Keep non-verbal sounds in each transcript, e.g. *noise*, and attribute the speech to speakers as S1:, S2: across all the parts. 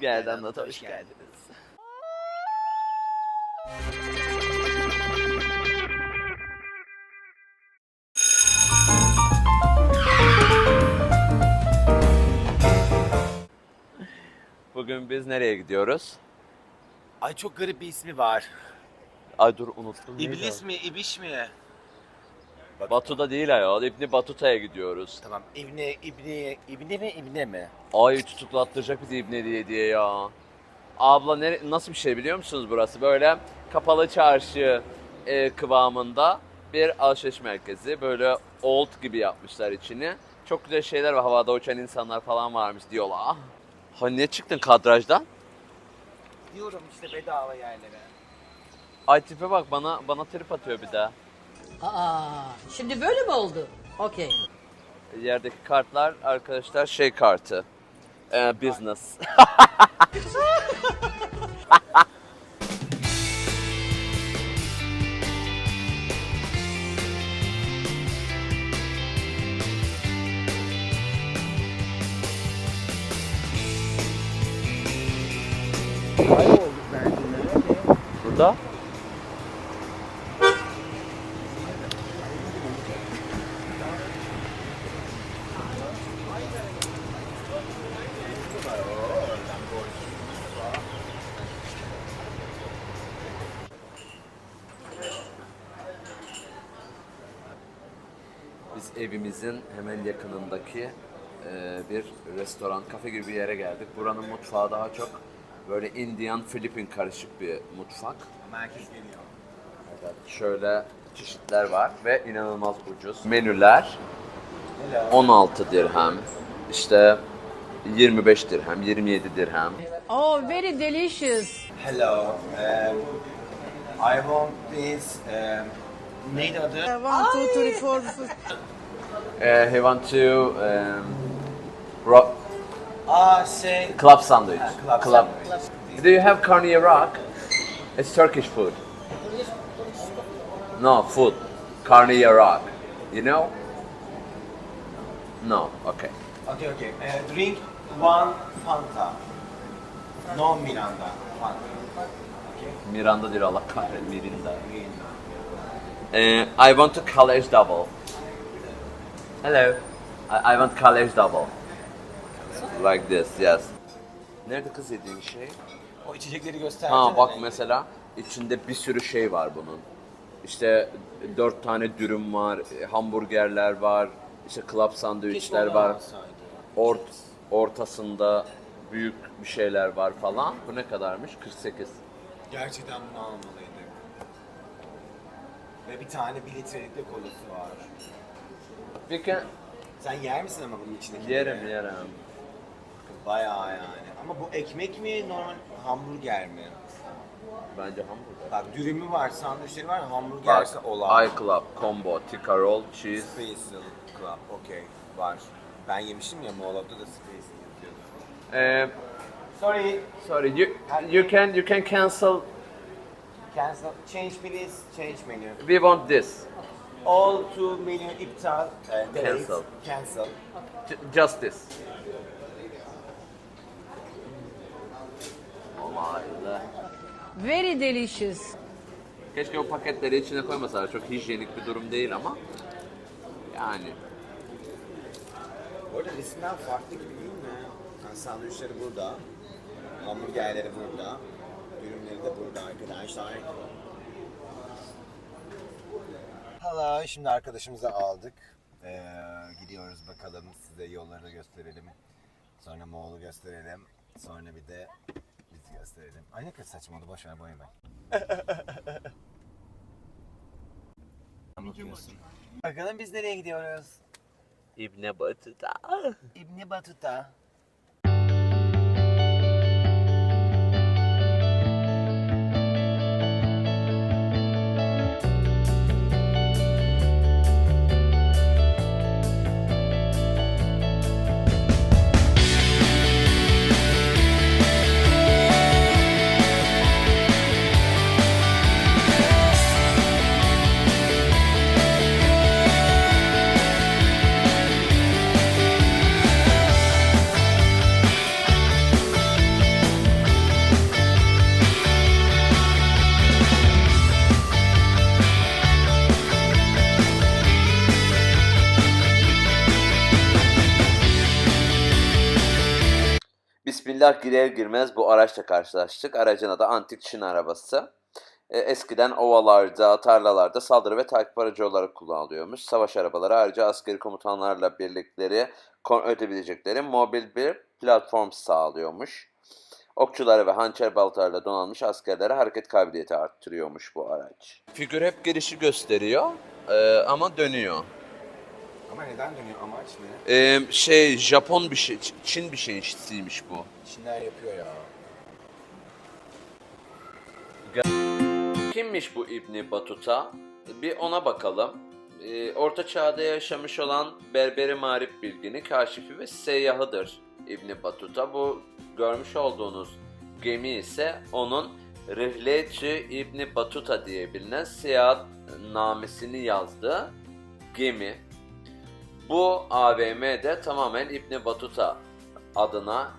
S1: Geldi anlat hoş geldiniz. Bugün biz nereye gidiyoruz?
S2: Ay çok garip bir ismi var.
S1: Ay dur unuttum. neydi
S2: İblis mi, ibiş mi?
S1: O? Batu'da değil ayol. İbni Batuta'ya gidiyoruz.
S2: Tamam. İbni, İbni, İbni mi, İbne mi?
S1: Ay tutuklattıracak bizi İbni diye diye ya. Abla nere, nasıl bir şey biliyor musunuz burası? Böyle kapalı çarşı e, kıvamında bir alışveriş merkezi. Böyle old gibi yapmışlar içini. Çok güzel şeyler var. Havada uçan insanlar falan varmış diyorlar. Ha ne çıktın kadrajdan?
S2: Diyorum işte bedava yerlere.
S1: Ay tipe bak bana bana trip atıyor bir daha.
S3: Aa, şimdi böyle mi oldu? Okey.
S1: Yerdeki kartlar arkadaşlar şey kartı. Ee, business. *laughs* evimizin hemen yakınındaki e, bir restoran, kafe gibi bir yere geldik. Buranın mutfağı daha çok böyle Indian, Filipin karışık bir mutfak.
S2: Merkez geliyor.
S1: Evet, şöyle çeşitler var ve inanılmaz ucuz. Menüler 16 dirhem, işte 25 dirhem, 27 dirhem.
S3: Oh, very delicious.
S2: Hello. Um, I want this... Um, neydi adı?
S3: One, two, three, four, *laughs*
S1: Uh, he want to um, ro-
S2: Aa şey...
S1: club sandwich.
S2: Ha, club sandwich.
S1: Do you have carne rock? It's Turkish food. No, food. Carne rock. You know? No, okay.
S2: Okay, okay. Uh, drink one Fanta. No Miranda. Fanta. Okay.
S1: Miranda değil Allah kahretsin Mirinda.
S2: Miranda.
S1: Uh, I want a college double. Hello. I, I want college double. Like this, yes. Nerede kız yediğin şey?
S2: O içecekleri göster.
S1: Ha bak mesela içinde bir sürü şey var bunun. İşte dört tane dürüm var, e, hamburgerler var, işte club sandviçler var. Ort, ortasında büyük bir şeyler var falan. Bu ne kadarmış? 48.
S2: Gerçekten bunu almalıydık. Ve bir tane bir litrelik de kolası var.
S1: We can...
S2: Sen yer misin ama bunun içindeki?
S1: Yerim yerim.
S2: Bayağı yani. Ama bu ekmek mi normal hamburger mi?
S1: Bence hamburger.
S2: Bak dürümü var, sandviçleri var, hamburgerse olan.
S1: iClub combo, tikka roll, cheese.
S2: Special Club, okey var. Ben yemiştim ya Moğolab'da da Special yapıyordu.
S1: Eh,
S2: Sorry,
S1: sorry, you you can you can cancel.
S2: cancel, change please, change menu.
S1: We want this.
S2: All to menu iptal. Uh, delete,
S1: Cancel.
S2: Cancel.
S1: J- just this. Allah Allah.
S3: Very delicious.
S1: Keşke o paketleri içine koymasalar. Çok hijyenik bir durum değil ama. Yani.
S2: Bu arada resimden farklı gibi değil mi? Yani sandviçleri burada, hamburgerleri burada, dürümleri de burada arkadaşlar. Hello, şimdi arkadaşımızı aldık. Ee, gidiyoruz bakalım size yolları da gösterelim. Sonra Moğol'u gösterelim. Sonra bir de bizi gösterelim. Ay ne kadar saçma oldu, boş ver boyama. *laughs* Bakıyorsun. Bakalım biz nereye gidiyoruz?
S1: İbne Batı'da.
S2: İbni Batuta.
S1: Bismillah girer girmez bu araçla karşılaştık. Aracın adı Antik Çin arabası. E, eskiden ovalarda, tarlalarda saldırı ve takip aracı olarak kullanılıyormuş. Savaş arabaları ayrıca askeri komutanlarla birlikleri kontrol mobil bir platform sağlıyormuş. Okçuları ve hançer baltalarla donanmış askerlere hareket kabiliyeti arttırıyormuş bu araç. Figür hep girişi gösteriyor e, ama dönüyor.
S2: Ama neden dönüyor amaç ne?
S1: E, şey Japon bir şey, Çin bir şeysiymiş bu.
S2: Çinler yapıyor ya.
S1: Kimmiş bu İbni Batuta? Bir ona bakalım. Ee, Orta Çağ'da yaşamış olan Berberi Marif bilgini, kaşifi ve seyyahıdır İbni Batuta. Bu görmüş olduğunuz gemi ise onun Rihletü İbni Batuta diye bilinen seyahat namesini yazdığı gemi. Bu AVM'de tamamen İbni Batuta adına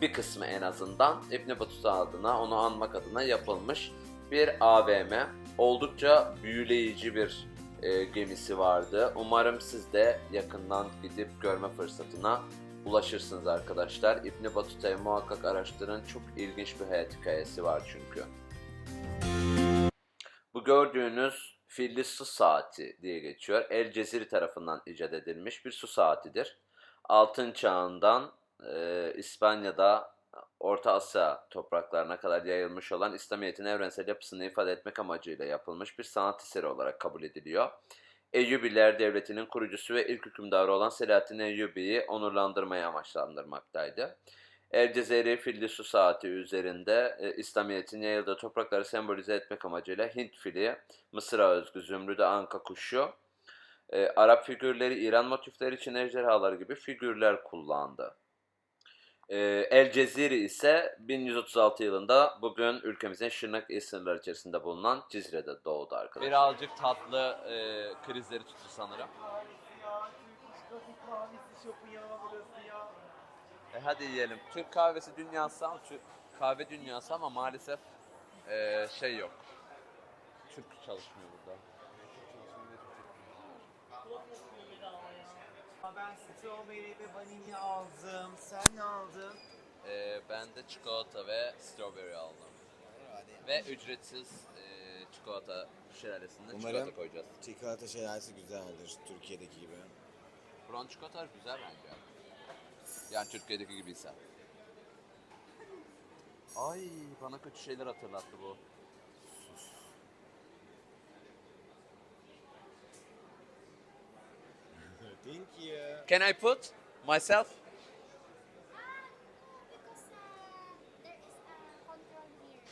S1: bir kısmı en azından İbni Batuta adına onu anmak adına yapılmış bir AVM. Oldukça büyüleyici bir e, gemisi vardı. Umarım siz de yakından gidip görme fırsatına ulaşırsınız arkadaşlar. İbni Batuta'yı muhakkak araştırın. Çok ilginç bir hayat hikayesi var çünkü. Bu gördüğünüz filli su saati diye geçiyor. El Ceziri tarafından icat edilmiş bir su saatidir. Altın çağından e, İspanya'da Orta Asya topraklarına kadar yayılmış olan İslamiyet'in evrensel yapısını ifade etmek amacıyla yapılmış bir sanat eseri olarak kabul ediliyor. Eyyubiler Devleti'nin kurucusu ve ilk hükümdarı olan Selahaddin Eyyubi'yi onurlandırmayı amaçlandırmaktaydı. El Cezeri filli su saati üzerinde e, İslamiyet'in yayıldığı toprakları sembolize etmek amacıyla Hint fili, Mısır'a özgü zümrüde anka kuşu, e, Arap figürleri, İran motifleri için ejderhalar gibi figürler kullandı. E, El Ceziri ise 1136 yılında bugün ülkemizin Şırnak sınırlar içerisinde bulunan Cizre'de doğdu arkadaşlar. Birazcık tatlı e, krizleri tuttu sanırım. E hadi yiyelim. Türk kahvesi dünyası ama Türk kahve dünyası ama maalesef e, şey yok. Türk çalışmıyor burada.
S2: Ben strawberry ve vanilya aldım. Sen ne aldın?
S1: E, ben de çikolata ve strawberry aldım. Ve ücretsiz e, çikolata şelalesinde
S2: Umarım-
S1: çikolata koyacağız.
S2: Çikolata şelalesi güzeldir Türkiye'deki gibi.
S1: Buranın çikolatalar güzel bence. Yani Türkiye'deki gibiyse. Ay bana kötü şeyler hatırlattı bu. *laughs*
S2: Thank you.
S1: Can I put myself?
S4: Because uh, there is a control here.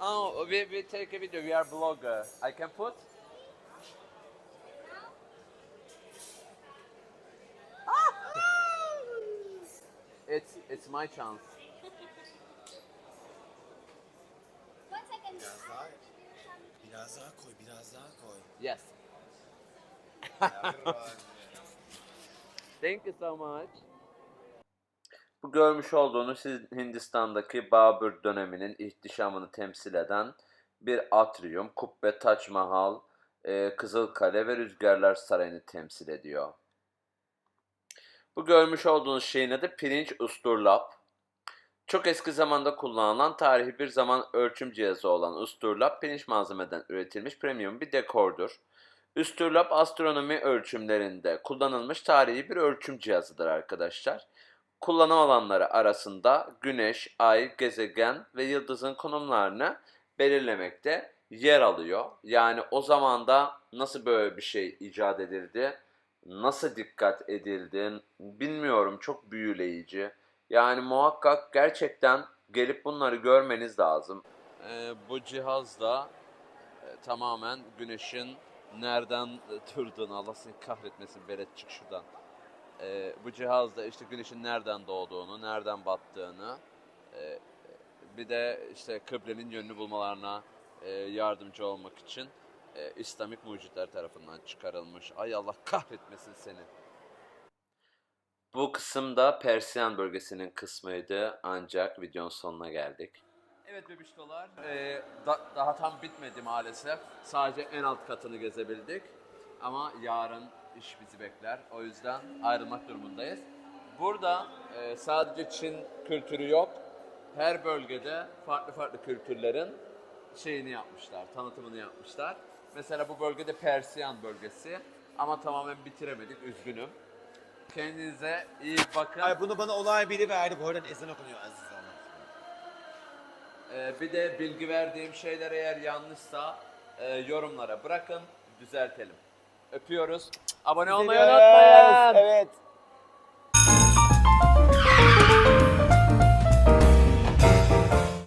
S1: Oh, we, we take a video. We are blogger. I can put? It's it's my chance.
S2: Biraz daha, biraz daha koy, biraz daha koy.
S1: Yes. *laughs* Thank you so much. Bu görmüş olduğunuz siz Hindistan'daki Babür döneminin ihtişamını temsil eden bir atrium, kubbe, Taç Mahal, e, Kızılkale ve Rüzgarlar Sarayı'nı temsil ediyor. Bu görmüş olduğunuz şeyin adı pirinç usturlap. Çok eski zamanda kullanılan tarihi bir zaman ölçüm cihazı olan usturlap pirinç malzemeden üretilmiş premium bir dekordur. Üstürlap astronomi ölçümlerinde kullanılmış tarihi bir ölçüm cihazıdır arkadaşlar. Kullanım alanları arasında güneş, ay, gezegen ve yıldızın konumlarını belirlemekte yer alıyor. Yani o zamanda nasıl böyle bir şey icat edildi, nasıl dikkat edildi bilmiyorum çok büyüleyici. Yani muhakkak gerçekten gelip bunları görmeniz lazım. bu cihazda e, tamamen güneşin nereden durduğunu Allah seni kahretmesin Beret çık şuradan. E, bu cihazda işte güneşin nereden doğduğunu, nereden battığını e, bir de işte kıblenin yönünü bulmalarına e, yardımcı olmak için e, İslamik mucitler tarafından çıkarılmış. Ay Allah kahretmesin seni. Bu kısımda Persiyan bölgesinin kısmıydı ancak videonun sonuna geldik. Evet bebiştolar, ee, da- daha tam bitmedi maalesef. Sadece en alt katını gezebildik. Ama yarın iş bizi bekler. O yüzden ayrılmak durumundayız. Burada e, sadece Çin kültürü yok. Her bölgede farklı farklı kültürlerin şeyini yapmışlar, tanıtımını yapmışlar. Mesela bu bölgede Persiyan bölgesi ama tamamen bitiremedik, üzgünüm. Kendinize iyi bakın.
S2: Ay bunu bana olay biri verdi. Bu arada ezan okunuyor Aziz Hanım.
S1: Ee, bir de bilgi verdiğim şeyler eğer yanlışsa e, yorumlara bırakın, düzeltelim. Öpüyoruz. Abone olmayı
S2: Gidiyoruz.
S1: unutmayın.
S2: Evet.